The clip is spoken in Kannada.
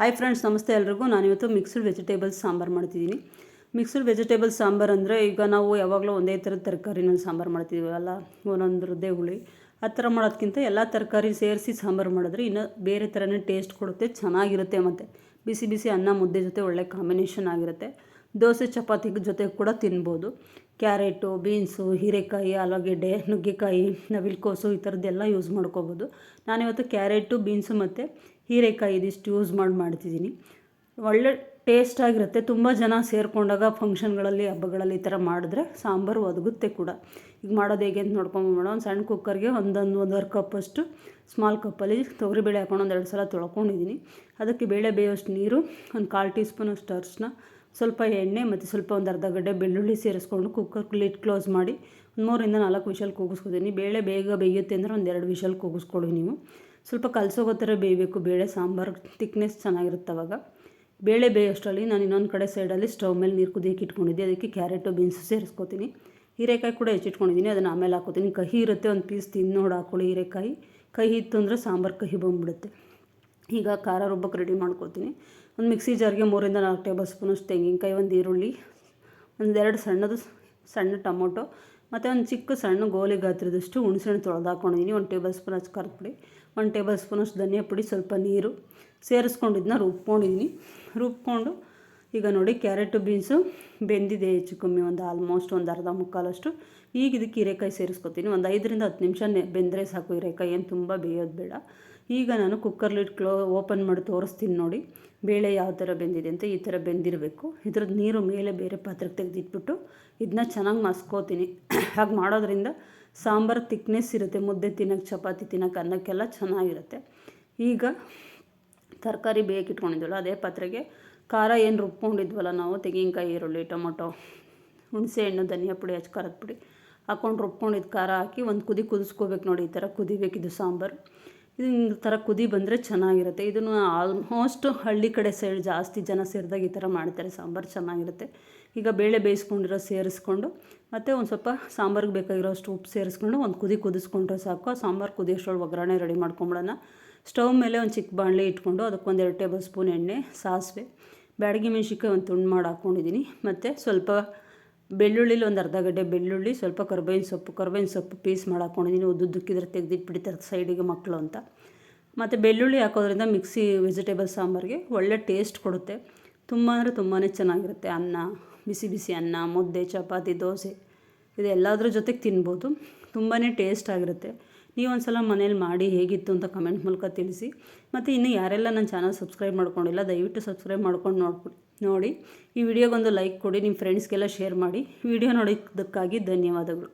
ಹಾಯ್ ಫ್ರೆಂಡ್ಸ್ ನಮಸ್ತೆ ಎಲ್ರಿಗೂ. ನಾನಿವತ್ತು ಮಿಕ್ಸ್ಡ್ ವೆಜಿಟೇಬಲ್ಸ್ ಸಾಂಬಾರು ಮಾಡ್ತಿದ್ದೀನಿ. ಮಿಕ್ಸ್ಡ್ ವೆಜಿಟೇಬಲ್ ಸಾಂಬಾರು ಅಂದರೆ ಈಗ ನಾವು ಯಾವಾಗಲೂ ಒಂದೇ ಥರದ ತರಕಾರಿನಲ್ಲಿ ಸಾಂಬಾರು ಮಾಡ್ತೀವಲ್ಲ ಒಂದೊಂದ್ರದ್ದೇ ಹುಳಿ. ಆ ಥರ ಮಾಡೋದಕ್ಕಿಂತ ಎಲ್ಲ ತರಕಾರಿ ಸೇರಿಸಿ ಸಾಂಬಾರು ಮಾಡಿದ್ರೆ ಇನ್ನೂ ಬೇರೆ ಥರನೇ ಟೇಸ್ಟ್ ಕೊಡುತ್ತೆ, ಚೆನ್ನಾಗಿರುತ್ತೆ ಮತ್ತು. ಬಿಸಿ ಬಿಸಿ ಅನ್ನ, ಮುದ್ದೆ ಜೊತೆ ಒಳ್ಳೆ ಕಾಂಬಿನೇಷನ್ ಆಗಿರುತ್ತೆ. ದೋಸೆ, ಚಪಾತಿ ಜೊತೆ ಕೂಡ ತಿನ್ಬೋದು. ಕ್ಯಾರೆಟು ಬೀನ್ಸು ಹೀರೆಕಾಯಿ, ಆಲೂಗೆಡ್ಡೆ, ನುಗ್ಗೆಕಾಯಿ, ನವಿಲ್ಕೋಸು ಈ ಥರದ್ದೆಲ್ಲ ಯೂಸ್ ಮಾಡ್ಕೋಬೋದು. ನಾನಿವತ್ತು ಕ್ಯಾರೆಟು ಬೀನ್ಸು ಮತ್ತು ಹೀರೆಕಾಯಿ ಇದಿಷ್ಟು ಯೂಸ್ ಮಾಡಿ ಮಾಡ್ತಿದ್ದೀನಿ. ಒಳ್ಳೆ ಟೇಸ್ಟ್ ಆಗಿರುತ್ತೆ. ತುಂಬ ಜನ ಸೇರಿಕೊಂಡಾಗ ಫಂಕ್ಷನ್ಗಳಲ್ಲಿ ಹಬ್ಬಗಳಲ್ಲಿ ಈ ಥರ ಮಾಡಿದ್ರೆ ಸಾಂಬಾರು ಒದಗುತ್ತೆ ಕೂಡ. ಈಗ ಮಾಡೋದು ಹೇಗೆ ಅಂತ ನೋಡ್ಕೊಂಬೋಣ ಒಂದು ಸಣ್ಣ ಕುಕ್ಕರ್ಗೆ ಒಂದೊಂದು, ಒಂದೂವರೆ ಕಪ್ಪಷ್ಟು ಸ್ಮಾಲ್ ಕಪ್ಪಲ್ಲಿ ತೊಗರಿಬೇಳೆ ಹಾಕೊಂಡು ಎರಡು ಸಲ ತೊಳ್ಕೊಂಡಿದ್ದೀನಿ. ಅದಕ್ಕೆ ಬೇಳೆ ಬೇಯೋಷ್ಟು ನೀರು, ಒಂದು ಕಾಲು ಟೀ ಸ್ಪೂನಷ್ಟು ಅರಿಶಿನ, ಸ್ವಲ್ಪ ಎಣ್ಣೆ ಮತ್ತು ಸ್ವಲ್ಪ ಒಂದು ಅರ್ಧ ಗಡ್ಡೆ ಬೆಳ್ಳುಳ್ಳಿ ಸೇರಿಸ್ಕೊಂಡು ಕುಕ್ಕರ್ ಲಿಟ್ ಕ್ಲೋಸ್ ಮಾಡಿ ಮೂರಿಂದ ನಾಲ್ಕು ವಿಷಲ್ ಕೂಗಿಸ್ಕೊತೀನಿ. ಬೇಳೆ ಬೇಗ ಬೇಯುತ್ತೆ ಅಂದರೆ ಒಂದು ಎರಡು ವಿಷಲ್ ಕೂಗಿಸ್ಕೊಳ್ಳಿ ನೀವು. ಸ್ವಲ್ಪ ಕಲಸೋಗೋ ಥರ ಬೇಯಬೇಕು. ಬೇಳೆ, ಸಾಂಬಾರು ತಿಕ್ನೆಸ್ ಚೆನ್ನಾಗಿರುತ್ತೆ ಅವಾಗ. ಬೇಳೆ ಬೇಯೋಷ್ಟರಲ್ಲಿ ನಾನು ಇನ್ನೊಂದು ಕಡೆ ಸೈಡಲ್ಲಿ ಸ್ಟವ್ ಮೇಲೆ ನೀರು ಕುದಿಯೋಕೆ ಇಟ್ಕೊಂಡಿದ್ದೆ. ಅದಕ್ಕೆ ಕ್ಯಾರೆಟು ಬೀನ್ಸು ಸೇರಿಸ್ಕೊತೀನಿ. ಹೀರೆಕಾಯಿ ಕೂಡ ಹೆಚ್ಚಿಟ್ಕೊಂಡಿದ್ದೀನಿ ಅದನ್ನು ಆಮೇಲೆ ಹಾಕೋತೀನಿ. ಕಹಿ ಇರುತ್ತೆ, ಒಂದು ಪೀಸ್ ತಿನ್ನೋಡು ನೋಡಿ ಹಾಕೊಳ್ಳಿ ಹೀರೆಕಾಯಿ. ಕಹಿ ಇತ್ತು ಅಂದರೆ ಸಾಂಬಾರು ಕಹಿ ಬಂದ್ಬಿಡುತ್ತೆ. ಈಗ ಖಾರ ರುಬ್ಬಕ್ಕೆ ರೆಡಿ ಮಾಡ್ಕೊತೀನಿ. ಒಂದು ಮಿಕ್ಸಿ ಜಾರ್ಗೆ ಮೂರಿಂದ ನಾಲ್ಕು ಟೇಬಲ್ ಸ್ಪೂನಷ್ಟು ತೆಂಗಿನಕಾಯಿ, ಒಂದು ಈರುಳ್ಳಿ ಒಂದೆರಡು ಸಣ್ಣದು ಸಣ್ಣ ಟೊಮೊಟೊ ಮತ್ತು ಒಂದು ಚಿಕ್ಕ ಸಣ್ಣ ಗೋಲಿ ಗಾತ್ರದಷ್ಟು ಹುಣಸೆಹಣ್ಣು ತೊಳೆದು ಹಾಕೊಂಡಿದ್ದೀನಿ ಒಂದು ಟೇಬಲ್ ಸ್ಪೂನ್ ಅಷ್ಟು ಖಾರದ ಪುಡಿ, ಒಂದು ಟೇಬಲ್ ಸ್ಪೂನಷ್ಟು ಧನಿಯಾ ಪುಡಿ, ಸ್ವಲ್ಪ ನೀರು ಸೇರಿಸ್ಕೊಂಡಿದ್ದನ್ನ ರುಬ್ಕೊಂಡಿದ್ದೀನಿ. ರುಬ್ಕೊಂಡು ಈಗ ನೋಡಿ ಕ್ಯಾರೆಟು ಬೀನ್ಸು ಬೆಂದಿದೆ ಹೆಚ್ಚು ಕಮ್ಮಿ, ಒಂದು ಆಲ್ಮೋಸ್ಟ್ ಒಂದು ಅರ್ಧ ಮುಕ್ಕಾಲಷ್ಟು. ಈಗ ಇದಕ್ಕೆ ಹೀರೆಕಾಯಿ ಸೇರಿಸ್ಕೊತೀನಿ. ಒಂದು ಐದರಿಂದ ಹತ್ತು ನಿಮಿಷ ಬೆಂದರೆ ಸಾಕು ಹೀರೆಕಾಯಿ, ಏನು ತುಂಬ ಬೇಯೋದು ಬೇಡ. ಈಗ ನಾನು ಕುಕ್ಕರ್ಲಿಟ್ಟು ಕ್ಲೋ ಓಪನ್ ಮಾಡಿ ತೋರಿಸ್ತೀನಿ ನೋಡಿ, ಬೇಳೆ ಯಾವ ಥರ ಬೆಂದಿದೆ ಅಂತ ಈ ಥರ ಬೆಂದಿರಬೇಕು. ಇದ್ರದ್ದು ನೀರು ಮೇಲೆ ಬೇರೆ ಪಾತ್ರೆಗೆ ತೆಗೆದಿಟ್ಬಿಟ್ಟು ಇದನ್ನ ಚೆನ್ನಾಗಿ ಮಸ್ಕೋತೀನಿ. ಹಾಗೆ ಮಾಡೋದ್ರಿಂದ ಸಾಂಬಾರು ತಿಕ್ನೆಸ್ ಇರುತ್ತೆ, ಮುದ್ದೆ ತಿನ್ನೋಕ್ಕೆ ಚಪಾತಿ ತಿನ್ನೋಕ್ಕೆ ಅನ್ನಕ್ಕೆಲ್ಲ ಚೆನ್ನಾಗಿರುತ್ತೆ. ಈಗ ತರಕಾರಿ ಇಟ್ಕೊಂಡಿದ್ವಲ್ಲ ಅದೇ ಪಾತ್ರೆಗೆ ಖಾರ ಏನು ರುಬ್ಕೊಂಡಿದ್ವಲ್ಲ ನಾವು? ತೆಂಗಿನಕಾಯಿ, ಈರುಳ್ಳಿ, ಟೊಮೊಟೊ, ಹುಣಸೆ ಹಣ್ಣು, ಧನಿಯಾ ಪುಡಿ ಹಚ್ಚ ಖಾರದ ಪುಡಿ ಹಾಕ್ಕೊಂಡು ರುಬ್ಕೊಂಡಿದ್ದು ಖಾರ ಹಾಕಿ ಒಂದು ಕುದಿ ಕುದಿಸ್ಕೋಬೇಕು ನೋಡಿ ಈ ಥರ ಕುದಿಬೇಕಿದು ಸಾಂಬಾರು. ಇದು ಥರ ಕುದಿ ಬಂದರೆ ಚೆನ್ನಾಗಿರುತ್ತೆ. ಇದನ್ನು ಆಲ್ಮೋಸ್ಟ್ ಹಳ್ಳಿ ಕಡೆ ಸೈಡ್ ಜಾಸ್ತಿ ಜನ ಸೇರಿದಾಗ ಈ ಥರ ಮಾಡ್ತಾರೆ. ಸಾಂಬಾರು ಚೆನ್ನಾಗಿರುತ್ತೆ. ಈಗ ಬೇಳೆ ಬೇಯಿಸ್ಕೊಂಡಿರೋ ಸೇರಿಸ್ಕೊಂಡು ಮತ್ತು ಒಂದು ಸ್ವಲ್ಪ ಸಾಂಬಾರಿಗೆ ಬೇಕಾಗಿರೋ ಅಷ್ಟು ಉಪ್ಪು ಸೇರಿಸ್ಕೊಂಡು ಒಂದು ಕುದಿ ಕುದಿಸ್ಕೊಂಡ್ರೆ ಸಾಕು. ಸಾಂಬಾರು ಕುದಿಯೋಷ್ಟ್ರೊಳಗೆ ಒಗ್ಗರಣೆ ರೆಡಿ ಮಾಡ್ಕೊಂಬಿಡೋಣ. ಸ್ಟವ್ ಮೇಲೆ ಒಂದು ಚಿಕ್ಕ ಬಾಣಲೆ ಇಟ್ಕೊಂಡು ಅದಕ್ಕೊಂದು ಎರಡು ಟೇಬಲ್ ಸ್ಪೂನ್ ಎಣ್ಣೆ, ಸಾಸಿವೆ ಬ್ಯಾಡಗಿ ಮೆಣ್ಸಿನ್ಕಾಯಿ ಒಂದು ತುಂಡು ಮಾಡಿ ಹಾಕ್ಕೊಂಡಿದ್ದೀನಿ ಮತ್ತು ಸ್ವಲ್ಪ ಬೆಳ್ಳುಳ್ಳಿಲಿ ಒಂದು ಅರ್ಧ ಗಡ್ಡೆ ಬೆಳ್ಳುಳ್ಳಿ, ಸ್ವಲ್ಪ ಕರ್ಬೇವಿನ ಸೊಪ್ಪು ಕರ್ಬೇವಿನ ಸೊಪ್ಪು ಪೀಸ್ ಮಾಡಿ ಹಾಕ್ಕೊಂಡಿದ್ದೀನಿ ಉದ್ದುದ್ದಕ್ಕಿದ್ರೆ ತೆಗೆದಿಟ್ಬಿಡ್ತಾರೆ ಸೈಡಿಗೆ ಮಕ್ಕಳು ಅಂತ. ಮತ್ತು ಬೆಳ್ಳುಳ್ಳಿ ಹಾಕೋದ್ರಿಂದ ಮಿಕ್ಸಿ ವೆಜಿಟೇಬಲ್ ಸಾಂಬಾರಿಗೆ ಒಳ್ಳೆ ಟೇಸ್ಟ್ ಕೊಡುತ್ತೆ. ತುಂಬ ಅಂದರೆ ತುಂಬಾ ಚೆನ್ನಾಗಿರುತ್ತೆ. ಅನ್ನ, ಬಿಸಿ ಬಿಸಿ ಅನ್ನ, ಮುದ್ದೆ, ಚಪಾತಿ, ದೋಸೆ, ಇದೆಲ್ಲದರ ಜೊತೆಗೆ ತಿನ್ಬೋದು. ತುಂಬಾ ಟೇಸ್ಟ್ ಆಗಿರುತ್ತೆ. ನೀವು ಒಂದು ಸಲ ಮನೇಲಿ ಮಾಡಿ ಹೇಗಿತ್ತು ಅಂತ ಕಮೆಂಟ್ ಮೂಲಕ ತಿಳಿಸಿ. ಮತ್ತು ಇನ್ನು ಯಾರೆಲ್ಲ ನನ್ನ ಚಾನಲ್ ಸಬ್ಸ್ಕ್ರೈಬ್ ಮಾಡ್ಕೊಂಡಿಲ್ಲ, ದಯವಿಟ್ಟು ಸಬ್ಸ್ಕ್ರೈಬ್ ಮಾಡ್ಕೊಂಡು ನೋಡ್ಬಿಡಿ, ನೋಡಿ. ಈ ವಿಡಿಯೋಗೊಂದು ಲೈಕ್ ಕೊಡಿ, ನಿಮ್ಮ ಫ್ರೆಂಡ್ಸ್ಗೆಲ್ಲ ಶೇರ್ ಮಾಡಿ. ವಿಡಿಯೋ ನೋಡಿದ್ದಕ್ಕಾಗಿ ಧನ್ಯವಾದಗಳು.